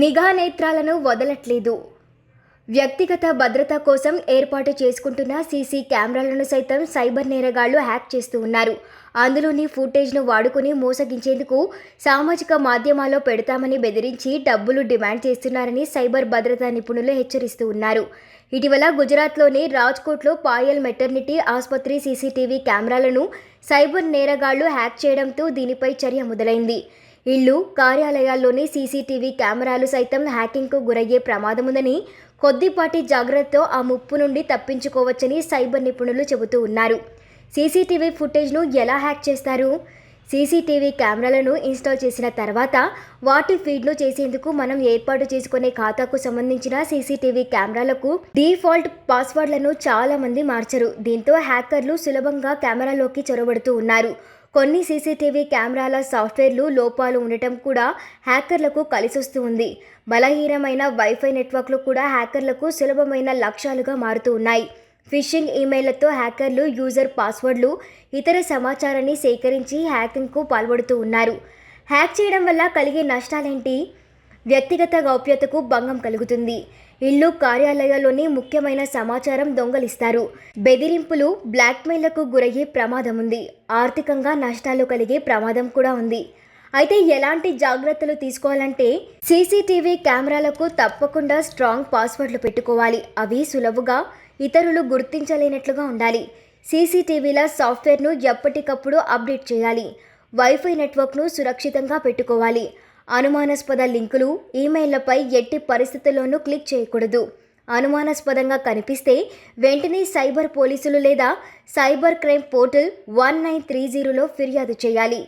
నిఘా నేత్రాలను వదలట్లేదు. వ్యక్తిగత భద్రత కోసం ఏర్పాటు చేసుకుంటున్న సీసీ కెమెరాలను సైతం సైబర్ నేరగాళ్ళు హ్యాక్ చేస్తూ ఉన్నారు. అందులోని ఫుటేజ్ను వాడుకుని మోసగించేందుకు సామాజిక మాధ్యమాల్లో పెడతామని బెదిరించి డబ్బులు డిమాండ్ చేస్తున్నారని సైబర్ భద్రతా నిపుణులు హెచ్చరిస్తూ ఉన్నారు. ఇటీవల గుజరాత్లోని రాజ్కోట్లో పాయల్ మెటర్నిటీ ఆసుపత్రి సీసీటీవీ కెమెరాలను సైబర్ నేరగాళ్ళు హ్యాక్ చేయడంతో దీనిపై చర్య మొదలైంది. ఇళ్ళు కార్యాలయాల్లోని సీసీటీవీ కెమెరాలు సైతం హ్యాకింగ్కు గురయ్యే ప్రమాదముందని కొద్దిపాటి జాగ్రత్తతో ఆ ముప్పు నుండి తప్పించుకోవచ్చని సైబర్ నిపుణులు చెబుతూ ఉన్నారు. సీసీటీవీ ఫుటేజ్ను ఎలా హ్యాక్ చేస్తారు? సీసీటీవీ కెమెరాలను ఇన్స్టాల్ చేసిన తర్వాత వాటి ఫీడ్ను చేసేందుకు మనం ఏర్పాటు చేసుకునే ఖాతాకు సంబంధించిన సీసీటీవీ కెమెరాలకు డిఫాల్ట్ పాస్వర్డ్లను చాలా మంది మార్చరు. దీంతో హ్యాకర్లు సులభంగా కెమెరాలోకి చొరబడుతూ ఉన్నారు. కొన్ని సీసీటీవీ కెమెరాల సాఫ్ట్వేర్లు లోపాలు ఉండటం కూడా హ్యాకర్లకు కలిసొస్తూ ఉంది బలహీనమైన వైఫై నెట్వర్క్లు కూడా హ్యాకర్లకు సులభమైన లక్ష్యాలుగా మారుతూ ఉన్నాయి. ఫిషింగ్ ఈమెయిల్లతో హ్యాకర్లు యూజర్ పాస్వర్డ్లు ఇతర సమాచారాన్ని సేకరించి హ్యాకింగ్కు పాల్పడుతూ ఉన్నారు. హ్యాక్ చేయడం వల్ల కలిగే నష్టాలేంటి? వ్యక్తిగత గౌప్యతకు భంగం కలుగుతుంది. ఇల్లు కార్యాలయాల్లోని ముఖ్యమైన సమాచారం దొంగలిస్తారు. బెదిరింపులు బ్లాక్మెయిల్లకు గురయ్యే ప్రమాదం ఉంది ఆర్థికంగా నష్టాలు కలిగే ప్రమాదం కూడా ఉంది. అయితే ఎలాంటి జాగ్రత్తలు తీసుకోవాలంటే సీసీటీవీ కెమెరాలకు తప్పకుండా స్ట్రాంగ్ పాస్వర్డ్లు పెట్టుకోవాలి. అవి సులభంగా ఇతరులు గుర్తించలేనట్లుగా ఉండాలి. సీసీటీవీల సాఫ్ట్వేర్ను ఎప్పటికప్పుడు అప్డేట్ చేయాలి. వైఫై నెట్వర్క్ను సురక్షితంగా పెట్టుకోవాలి. అనుమానాస్పద లింకులు ఈమెయిల్లపై ఎట్టి పరిస్థితుల్లోనూ క్లిక్ చేయకూడదు. అనుమానాస్పదంగా కనిపిస్తే వెంటనే సైబర్ పోలీసులు లేదా cyber crime portal one nine three జీరోలో ఫిర్యాదు చేయాలి.